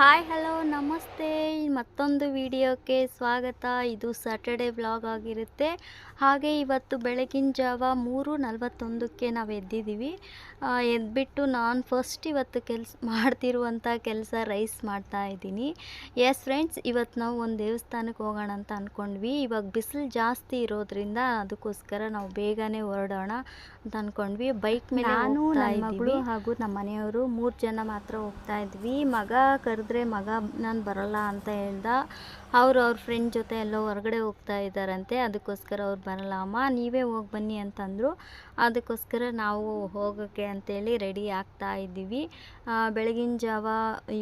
Hi hello ನಮಸ್ತೆ. ಮತ್ತೊಂದು ವಿಡಿಯೋಕ್ಕೆ ಸ್ವಾಗತ. ಇದು ಸ್ಯಾಟರ್ಡೆ ವ್ಲಾಗ್ ಆಗಿರುತ್ತೆ. ಹಾಗೆ ಇವತ್ತು ಬೆಳಗಿನ ಜಾವ ಮೂರು ನಲವತ್ತೊಂದಕ್ಕೆ ನಾವು ಎದ್ದಿದ್ದೀವಿ ಎದ್ದುಬಿಟ್ಟು ಎದ್ಬಿಟ್ಟು ನಾನು ಫಸ್ಟ್ ಇವತ್ತು ಕೆಲಸ ಮಾಡ್ತಿರುವಂಥ ಕೆಲಸ ರೈಸ್ ಮಾಡ್ತಾ ಇದ್ದೀನಿ. ಎಸ್ ಫ್ರೆಂಡ್ಸ್ ಇವತ್ತು ನಾವು ಒಂದು ದೇವಸ್ಥಾನಕ್ಕೆ ಹೋಗೋಣ ಅಂತ ಅಂದ್ಕೊಂಡ್ವಿ ಇವಾಗ ಬಿಸಿಲು ಜಾಸ್ತಿ ಇರೋದ್ರಿಂದ ಅದಕ್ಕೋಸ್ಕರ ನಾವು ಬೇಗನೆ ಹೊರಡೋಣ ಅಂತ ಅಂದ್ಕೊಂಡ್ವಿ ಬೈಕ್ ಮೇಲೆ ನಾನು ನನ್ನ ಮಗಳು ಹಾಗೂ ನಮ್ಮ ಮನೆಯವರು ಮೂರು ಜನ ಮಾತ್ರ ಹೋಗ್ತಾ ಇದ್ವಿ. ಮಗ ಕರೆದ್ರೆ ಮಗ ನಾನು ಬರೋಲ್ಲ ಅಂತ ಹೇಳ್ದ. ಅವರು ಅವ್ರ ಫ್ರೆಂಡ್ ಜೊತೆ ಎಲ್ಲೋ ಹೊರಗಡೆ ಹೋಗ್ತಾ ಇದ್ದಾರಂತೆ. ಅದಕ್ಕೋಸ್ಕರ ಅವ್ರು ಬರಲ್ಲ. ಅಮ್ಮ, ನೀವೇ ಹೋಗಿ ಬನ್ನಿ ಅಂತಂದರು. ಅದಕ್ಕೋಸ್ಕರ ನಾವು ಹೋಗೋಕ್ಕೆ ಅಂತೇಳಿ ರೆಡಿ ಆಗ್ತಾ ಇದ್ದೀವಿ. ಬೆಳಗಿನ ಜಾವ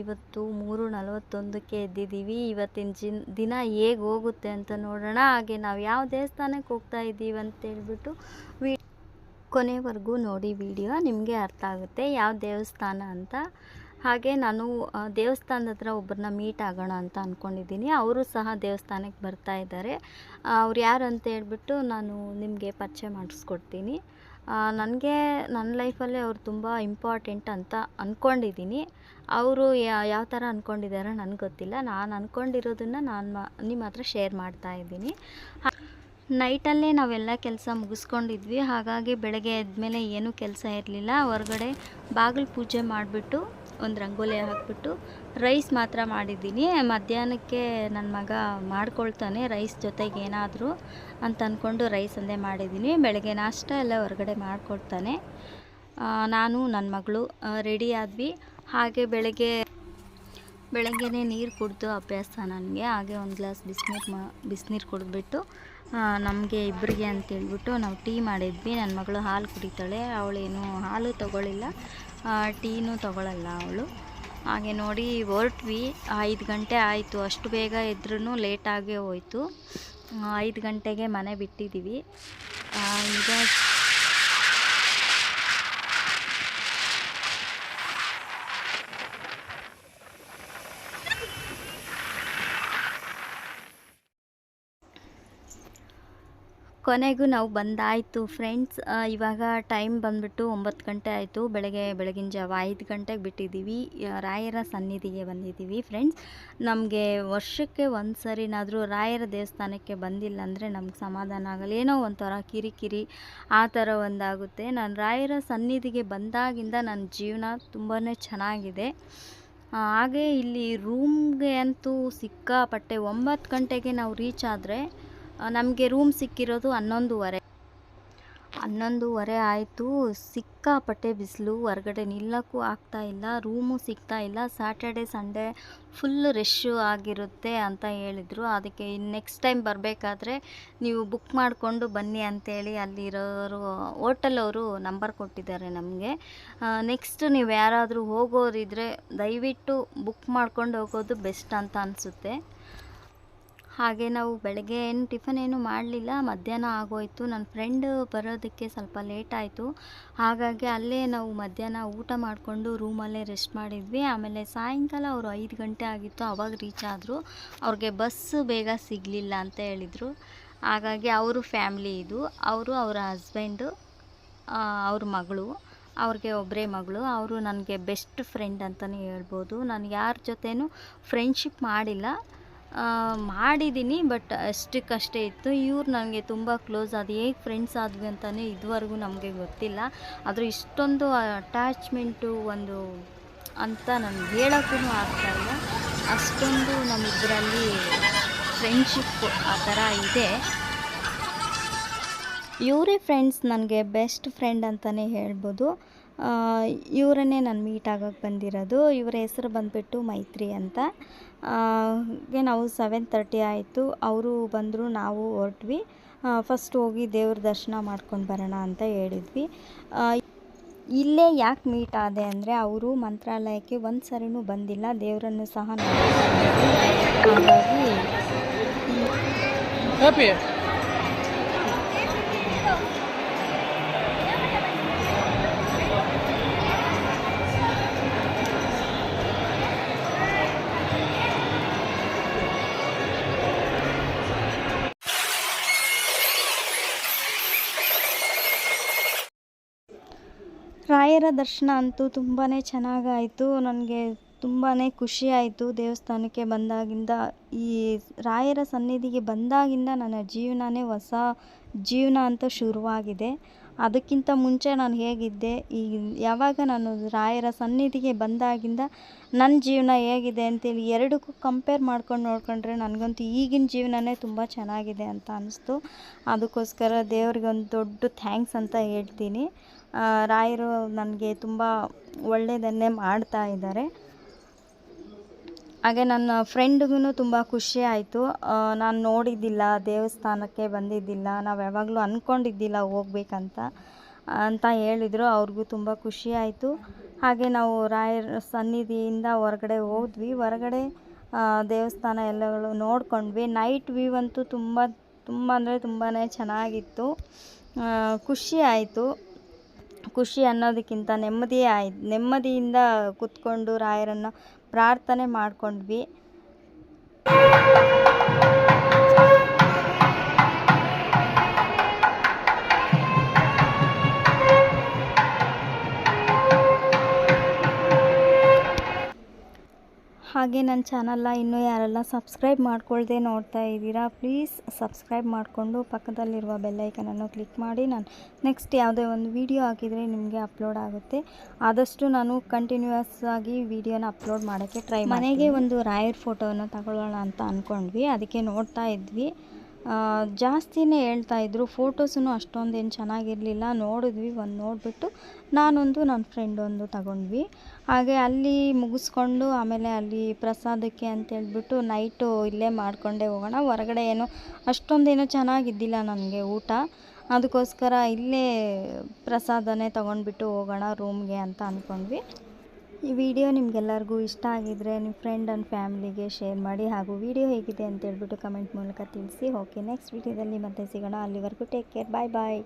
ಇವತ್ತು ಮೂರು ನಲವತ್ತೊಂದಕ್ಕೆ ಎದ್ದಿದ್ದೀವಿ. ಇವತ್ತಿನ ಜಿನ್, ದಿನ ಹೇಗೆ ಹೋಗುತ್ತೆ ಅಂತ ನೋಡೋಣ. ಹಾಗೆ ನಾವು ಯಾವ ದೇವಸ್ಥಾನಕ್ಕೆ ಹೋಗ್ತಾ ಇದ್ದೀವಿ ಅಂತ ಹೇಳ್ಬಿಟ್ಟು ವಿ ಕೊನೆವರೆಗೂ ನೋಡಿ ವಿಡಿಯೋ. ನಿಮಗೆ ಅರ್ಥ ಆಗುತ್ತೆ. ಯಾವ ದೇವಸ್ಥಾನ ಅಂತ. ಹಾಗೆ ನಾನು ದೇವಸ್ಥಾನದ ಹತ್ರ ಒಬ್ಬರನ್ನ ಮೀಟ್ ಆಗೋಣ ಅಂತ ಅಂದ್ಕೊಂಡಿದ್ದೀನಿ ಅವರು ಸಹ ದೇವಸ್ಥಾನಕ್ಕೆ ಬರ್ತಾ ಇದ್ದಾರೆ. ಅವ್ರು ಯಾರು ಅಂತ ಹೇಳ್ಬಿಟ್ಟು ನಾನು ನಿಮಗೆ ಪರಿಚಯ ಮಾಡಿಸ್ಕೊಡ್ತೀನಿ. ನನಗೆ, ನನ್ನ ಲೈಫಲ್ಲೇ ಅವ್ರು ತುಂಬ ಇಂಪಾರ್ಟೆಂಟ್ ಅಂತ ಅಂದ್ಕೊಂಡಿದ್ದೀನಿ ಅವರು ಯಾವ ಥರ ಅಂದ್ಕೊಂಡಿದ್ದಾರೆ ನನಗೆ ಗೊತ್ತಿಲ್ಲ. ನಾನು ಅಂದ್ಕೊಂಡಿರೋದನ್ನು ನಾನು ನಿಮ್ಮ ಹತ್ರ ಶೇರ್ ಮಾಡ್ತಾ ಇದ್ದೀನಿ. ನೈಟಲ್ಲೇ ನಾವೆಲ್ಲ ಕೆಲಸ ಮುಗಿಸ್ಕೊಂಡಿದ್ವಿ. ಹಾಗಾಗಿ ಬೆಳಗ್ಗೆ ಎದ್ದ ಮೇಲೆ ಏನೂ ಕೆಲಸ ಇರಲಿಲ್ಲ. ಹೊರಗಡೆ ಬಾಗಿಲು ಪೂಜೆ ಮಾಡಿಬಿಟ್ಟು ಒಂದು ರಂಗೋಲಿ ಹಾಕ್ಬಿಟ್ಟು ರೈಸ್ ಮಾತ್ರ ಮಾಡಿದ್ದೀನಿ. ಮಧ್ಯಾಹ್ನಕ್ಕೆ ನನ್ನ ಮಗ ಮಾಡ್ಕೊಳ್ತಾನೆ ರೈಸ್ ಜೊತೆಗೆ ಏನಾದರೂ ಅಂತ ಅಂದ್ಕೊಂಡು ರೈಸ್ ಒಂದೇ ಮಾಡಿದ್ದೀನಿ. ಬೆಳಗ್ಗೆ ನಾಷ್ಟ ಎಲ್ಲ ಹೊರಗಡೆ ಮಾಡಿಕೊಡ್ತಾನೆ. ನಾನು ನನ್ನ ಮಗಳು ರೆಡಿ ಆದ್ವಿ. ಹಾಗೆ ಬೆಳಗ್ಗೆ ಬೆಳಗ್ಗೆನೇ ನೀರು ಕುಡಿದು ಅಭ್ಯಾಸ ನನಗೆ. ಹಾಗೆ ಒಂದು ಗ್ಲಾಸ್ ಬಿಸಿನೀರು ಮಾ ಬಿಸಿನೀರು ಕುಡಿದ್ಬಿಟ್ಟು ನಮಗೆ ಇಬ್ಬರಿಗೆ ಅಂತೇಳ್ಬಿಟ್ಟು ನಾವು ಟೀ ಮಾಡಿದ್ವಿ. ನನ್ನ ಮಗಳು ಹಾಲು ಕುಡಿತಾಳೆ. ಅವಳೇನು ಹಾಲು ತಗೊಳ್ಳಿಲ್ಲ ಆ, ಟೀನೂ ತಗೊಳ್ಳಲ್ಲ ಅವಳು. ಹಾಗೆ ನೋಡಿ ಹೊರಟ್ವಿ. ಐದು ಗಂಟೆ ಆಯಿತು. ಅಷ್ಟು ಬೇಗ ಇದ್ರೂ ಲೇಟಾಗೇ ಹೋಯಿತು. ಐದು ಗಂಟೆಗೆ ಮನೆ ಬಿಟ್ಟಿದ್ದೀವಿ. ಈಗ ಕೊನೆಗೂ ನಾವು ಬಂದಾಯಿತು ಫ್ರೆಂಡ್ಸ್. ಇವಾಗ ಟೈಮ್ ಬಂದುಬಿಟ್ಟು ಒಂಬತ್ತು ಗಂಟೆ ಆಯಿತು. ಬೆಳಗ್ಗೆ, ಬೆಳಗಿನ ಜಾವ ಐದು ಗಂಟೆಗೆ ಬಿಟ್ಟಿದ್ದೀವಿ. ರಾಯರ ಸನ್ನಿಧಿಗೆ ಬಂದಿದ್ದೀವಿ ಫ್ರೆಂಡ್ಸ್. ನಮಗೆ ವರ್ಷಕ್ಕೆ ಒಂದು ಸರಿನಾದರೂ ರಾಯರ ದೇವಸ್ಥಾನಕ್ಕೆ ಬಂದಿಲ್ಲ ಅಂದರೆ ನಮ್ಗೆ ಸಮಾಧಾನ ಆಗಲ್ಲ. ಏನೋ ಒಂಥರ ಕಿರಿಕಿರಿ ಆ ಥರ ಒಂದಾಗುತ್ತೆ. ನಾನು ರಾಯರ ಸನ್ನಿಧಿಗೆ ಬಂದಾಗಿಂದ ನನ್ನ ಜೀವನ ತುಂಬಾ ಚೆನ್ನಾಗಿದೆ. ಹಾಗೆ ಇಲ್ಲಿ ರೂಮ್ಗೆ ಅಂತೂ ಸಿಕ್ಕಾಪಟ್ಟೆ ಒಂಬತ್ತು ಗಂಟೆಗೆ ನಾವು ರೀಚ್ ಆದರೆ ನಮಗೆ ರೂಮ್ ಸಿಕ್ಕಿರೋದು ಹನ್ನೊಂದುವರೆ. ಹನ್ನೊಂದುವರೆ ಆಯಿತು, ಸಿಕ್ಕಾಪಟ್ಟೆ ಬಿಸಿಲು, ಹೊರಗಡೆ ನಿಲ್ಲಕ್ಕೂ ಆಗ್ತಾ ಇಲ್ಲ ರೂಮು ಸಿಗ್ತಾ ಇಲ್ಲ ಸ್ಯಾಟರ್ಡೆ ಸಂಡೇ ಫುಲ್ ರಶ್ಶು ಆಗಿರುತ್ತೆ ಅಂತ ಹೇಳಿದರು. ಅದಕ್ಕೆ ನೆಕ್ಸ್ಟ್ ಟೈಮ್ ಬರಬೇಕಾದ್ರೆ ನೀವು ಬುಕ್ ಮಾಡಿಕೊಂಡು ಬನ್ನಿ ಅಂತೇಳಿ ಅಲ್ಲಿರೋರು ಹೋಟೆಲವರು ನಂಬರ್ ಕೊಟ್ಟಿದ್ದಾರೆ ನಮಗೆ. ನೆಕ್ಸ್ಟ್ ನೀವು ಯಾರಾದರೂ ಹೋಗೋರಿದ್ರೆ ದಯವಿಟ್ಟು ಬುಕ್ ಮಾಡ್ಕೊಂಡು ಹೋಗೋದು ಬೆಸ್ಟ್ ಅಂತ ಅನಿಸುತ್ತೆ. ಹಾಗೆ ನಾವು ಬೆಳಗ್ಗೆ ಏನು ಟಿಫನ್ ಏನು ಮಾಡಲಿಲ್ಲ, ಮಧ್ಯಾಹ್ನ ಆಗೋಯಿತು. ನನ್ನ ಫ್ರೆಂಡ್ ಬರೋದಕ್ಕೆ ಸ್ವಲ್ಪ ಲೇಟ್ ಆಯಿತು. ಹಾಗಾಗಿ ಅಲ್ಲೇ ನಾವು ಮಧ್ಯಾಹ್ನ ಊಟ ಮಾಡಿಕೊಂಡು ರೂಮಲ್ಲೇ ರೆಸ್ಟ್ ಮಾಡಿದ್ವಿ. ಆಮೇಲೆ ಸಾಯಂಕಾಲ ಅವರು ಐದು ಗಂಟೆ ಆಗಿತ್ತು, ಅವಾಗ ರೀಚ್ ಆದರು. ಅವ್ರಿಗೆ ಬಸ್ ಬೇಗ ಸಿಗಲಿಲ್ಲ ಅಂತ ಹೇಳಿದರು. ಹಾಗಾಗಿ ಅವರು ಫ್ಯಾಮ್ಲಿ ಇದು. ಅವರು ಅವರ ಹಸ್ಬೆಂಡು ಅವ್ರ ಮಗಳು, ಅವ್ರಿಗೆ ಒಬ್ಬರೇ ಮಗಳು. ಅವರು ನನಗೆ ಬೆಸ್ಟ್ ಫ್ರೆಂಡ್ ಅಂತಲೇ ಹೇಳ್ಬೋದು. ನಾನು ಯಾರ ಜೊತೆನೂ ಫ್ರೆಂಡ್ಶಿಪ್ ಮಾಡಿಲ್ಲ. ಮಾಡಿದ್ದೀನಿ ಬಟ್ ಅಷ್ಟಕ್ಕಷ್ಟೇ ಇತ್ತು. ಇವ್ರು ನನಗೆ ತುಂಬ ಕ್ಲೋಸ್ ಅದು ಹೇಗೆ ಫ್ರೆಂಡ್ಸ್ ಆದ್ವಿ ಅಂತಲೇ ಇದುವರೆಗೂ ನಮಗೆ ಗೊತ್ತಿಲ್ಲ. ಆದರೂ ಇಷ್ಟೊಂದು ಅಟ್ಯಾಚ್ಮೆಂಟು ಒಂದು ಅಂತ ನನಗೆ ಹೇಳೋಕ್ಕೂ ಆಗ್ತಾ ಇಲ್ಲ. ಅಷ್ಟೊಂದು ನಮ್ಮಿಬ್ಬರಲ್ಲಿ ಫ್ರೆಂಡ್ಶಿಪ್ ಆ ಥರ ಇದೆ. ಇವರೇ ಫ್ರೆಂಡ್ಸ್ ನನಗೆ ಬೆಸ್ಟ್ ಫ್ರೆಂಡ್ ಅಂತಲೇ ಹೇಳ್ಬೋದು. ಇವರನ್ನೇ ನಾನು ಮೀಟ್ ಆಗೋಕ್ಕೆ ಬಂದಿರೋದು. ಇವರ ಹೆಸರು ಬಂದುಬಿಟ್ಟು ಮೈತ್ರಿ ಅಂತ. ನಾವು ಸೆವೆನ್ ತರ್ಟಿ ಆಯಿತು. ಅವರು ಬಂದರು, ನಾವು ಹೊರಟ್ವಿ. ಫಸ್ಟ್ ಹೋಗಿ ದೇವ್ರ ದರ್ಶನ ಮಾಡ್ಕೊಂಡು ಬರೋಣ ಅಂತ ಹೇಳಿದ್ವಿ. ಇಲ್ಲೇ ಯಾಕೆ ಮೀಟ್ ಆದೆ ಅಂದರೆ ಅವರು ಮಂತ್ರಾಲಯಕ್ಕೆ ಒಂದು ಸರಿನೂ ಬಂದಿಲ್ಲ. ದೇವರನ್ನು ಸಹ ಹಾಗಾಗಿ ರಾಯರ ದರ್ಶನ ಅಂತೂ ತುಂಬಾ ಚೆನ್ನಾಗಾಯಿತು. ನನಗೆ ತುಂಬಾ ಖುಷಿ ಆಯಿತು ದೇವಸ್ಥಾನಕ್ಕೆ ಬಂದಾಗಿಂದ. ಈ ರಾಯರ ಸನ್ನಿಧಿಗೆ ಬಂದಾಗಿಂದ ನನ್ನ ಜೀವನನೇ ಹೊಸ ಜೀವನ ಅಂತ ಶುರುವಾಗಿದೆ. ಅದಕ್ಕಿಂತ ಮುಂಚೆ ನಾನು ಹೇಗಿದ್ದೆ, ಈ ಯಾವಾಗ ನಾನು ರಾಯರ ಸನ್ನಿಧಿಗೆ ಬಂದಾಗಿಂದ ನನ್ನ ಜೀವನ ಹೇಗಿದೆ ಅಂತೇಳಿ ಎರಡಕ್ಕೂ ಕಂಪೇರ್ ಮಾಡ್ಕೊಂಡು ನೋಡ್ಕೊಂಡ್ರೆ ನನಗಂತೂ ಈಗಿನ ಜೀವನನೇ ತುಂಬ ಚೆನ್ನಾಗಿದೆ ಅಂತ ಅನ್ನಿಸ್ತು ಅದಕ್ಕೋಸ್ಕರ ದೇವ್ರಿಗೆ ಒಂದು ದೊಡ್ಡ ಥ್ಯಾಂಕ್ಸ್ ಅಂತ ಹೇಳ್ತೀನಿ. ರಾಯರು ನನಗೆ ತುಂಬ ಒಳ್ಳೆಯದನ್ನೇ ಮಾಡ್ತಾ ಇದ್ದಾರೆ. ಹಾಗೆ ನನ್ನ ಫ್ರೆಂಡ್ಗೂ ತುಂಬ ಖುಷಿ ಆಯಿತು. ನಾನು ನೋಡಿದ್ದಿಲ್ಲ, ದೇವಸ್ಥಾನಕ್ಕೆ ಬಂದಿದ್ದಿಲ್ಲ, ನಾವು ಯಾವಾಗಲೂ ಅಂದ್ಕೊಂಡಿದ್ದಿಲ್ಲ ಹೋಗ್ಬೇಕಂತ, ಅಂತ ಹೇಳಿದರು. ಅವ್ರಿಗೂ ತುಂಬ ಖುಷಿ ಆಯಿತು. ಹಾಗೆ ನಾವು ರಾಯರ ಸನ್ನಿಧಿಯಿಂದ ಹೊರಗಡೆ ಹೋದ್ವಿ. ಹೊರಗಡೆ ದೇವಸ್ಥಾನ ಎಲ್ಲಗಳು ನೋಡ್ಕೊಂಡ್ವಿ. ನೈಟ್ ವ್ಯೂ ಅಂತೂ ತುಂಬ ತುಂಬ ಅಂದರೆ ತುಂಬಾ ಚೆನ್ನಾಗಿತ್ತು. ಖುಷಿ ಆಯಿತು. ಖುಷಿ ಅನ್ನೋದಕ್ಕಿಂತ ನೆಮ್ಮದಿಯೇ ಆಯ್ತು ನೆಮ್ಮದಿಯಿಂದ ಕೂತ್ಕೊಂಡು ರಾಯರನ್ನು ಪ್ರಾರ್ಥನೆ ಮಾಡ್ಕೊಂಡ್ವಿ. ಹಾಗೆ ನನ್ನ ಚಾನಲ್ನ ಇನ್ನೂ ಯಾರೆಲ್ಲ ಸಬ್ಸ್ಕ್ರೈಬ್ ಮಾಡ್ಕೊಳ್ದೆ ನೋಡ್ತಾ ಇದ್ದೀರಾ, ಪ್ಲೀಸ್ ಸಬ್ಸ್ಕ್ರೈಬ್ ಮಾಡಿಕೊಂಡು ಪಕ್ಕದಲ್ಲಿರುವ ಬೆಲ್ಲೈಕನನ್ನು ಕ್ಲಿಕ್ ಮಾಡಿ. ನಾನು ನೆಕ್ಸ್ಟ್ ಯಾವುದೇ ಒಂದು ವಿಡಿಯೋ ಹಾಕಿದರೆ ನಿಮಗೆ ಅಪ್ಲೋಡ್ ಆಗುತ್ತೆ. ಆದಷ್ಟು ನಾನು ಕಂಟಿನ್ಯೂಯಸ್ ಆಗಿ ವೀಡಿಯೋನ ಅಪ್ಲೋಡ್ ಮಾಡೋಕ್ಕೆ ಟ್ರೈ ಮನೆಗೆ ಒಂದು ರಾಯರ್ ಫೋಟೋವನ್ನು ತಗೊಳ್ಳೋಣ ಅಂತ ಅಂದ್ಕೊಂಡ್ವಿ. ಅದಕ್ಕೆ ನೋಡ್ತಾ ಇದ್ವಿ. ಜಾಸ್ತಿನೇ ಹೇಳ್ತಾ ಇದ್ರು. ಫೋಟೋಸೂ ಅಷ್ಟೊಂದೇನು ಚೆನ್ನಾಗಿರಲಿಲ್ಲ. ನೋಡಿದ್ವಿ ಒಂದು ನೋಡಿಬಿಟ್ಟು ನಾನೊಂದು ನನ್ನ ಫ್ರೆಂಡ್ ಒಂದು ತಗೊಂಡ್ವಿ. ಹಾಗೆ ಅಲ್ಲಿ ಮುಗಿಸ್ಕೊಂಡು ಆಮೇಲೆ ಅಲ್ಲಿ ಪ್ರಸಾದಕ್ಕೆ ಅಂತ ಹೇಳ್ಬಿಟ್ಟು ನೈಟು ಇಲ್ಲೇ ಮಾಡಿಕೊಂಡೇ ಹೋಗೋಣ. ಹೊರಗಡೆ ಏನು ಅಷ್ಟೊಂದೇನು ಚೆನ್ನಾಗಿದ್ದಿಲ್ಲ ನನಗೆ ಊಟ. ಅದಕ್ಕೋಸ್ಕರ ಇಲ್ಲೇ ಪ್ರಸಾದನೇ ತೊಗೊಂಡ್ಬಿಟ್ಟು ಹೋಗೋಣ ರೂಮ್ಗೆ ಅಂತ ಅಂದ್ಕೊಂಡ್ವಿ ಈ ವಿಡಿಯೋ ನಿಮಗೆಲ್ಲರಿಗೂ ಇಷ್ಟ ಆಗಿದ್ರೆ ನಿಮ್ಮ ಫ್ರೆಂಡ್ ಆ್ಯಂಡ್ ಫ್ಯಾಮಿಲಿಗೆ ಶೇರ್ ಮಾಡಿ ಹಾಗೂ ವಿಡಿಯೋ ಹೇಗಿದೆ ಅಂತ ಹೇಳ್ಬಿಟ್ಟು ಕಮೆಂಟ್ ಮೂಲಕ ತಿಳಿಸಿ. ಓಕೆ ನೆಕ್ಸ್ಟ್ ವಿಡಿಯೋದಲ್ಲಿ ಮತ್ತೆ ಸಿಗೋಣ. ಅಲ್ಲಿವರೆಗೂ ಟೇಕ್ ಕೇರ್ ಬಾಯ್ ಬಾಯ್